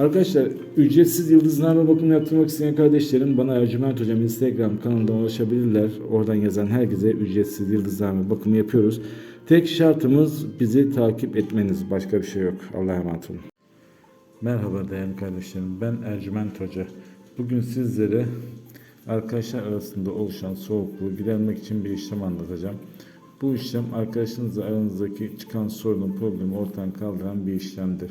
Arkadaşlar ücretsiz yıldızname bakımı yaptırmak isteyen kardeşlerim bana Ercüment Hocam Instagram kanalından ulaşabilirler. Oradan yazan herkese ücretsiz yıldızname bakımı yapıyoruz. Tek şartımız bizi takip etmeniz. Başka bir şey yok. Allah'a emanet olun. Merhaba değerli kardeşlerim. Ben Ercüment Hoca. Bugün sizlere arkadaşlar arasında oluşan soğukluğu gidermek için bir işlem anlatacağım. Bu işlem arkadaşınızla aranızdaki çıkan sorunun problemi ortadan kaldıran bir işlemdir.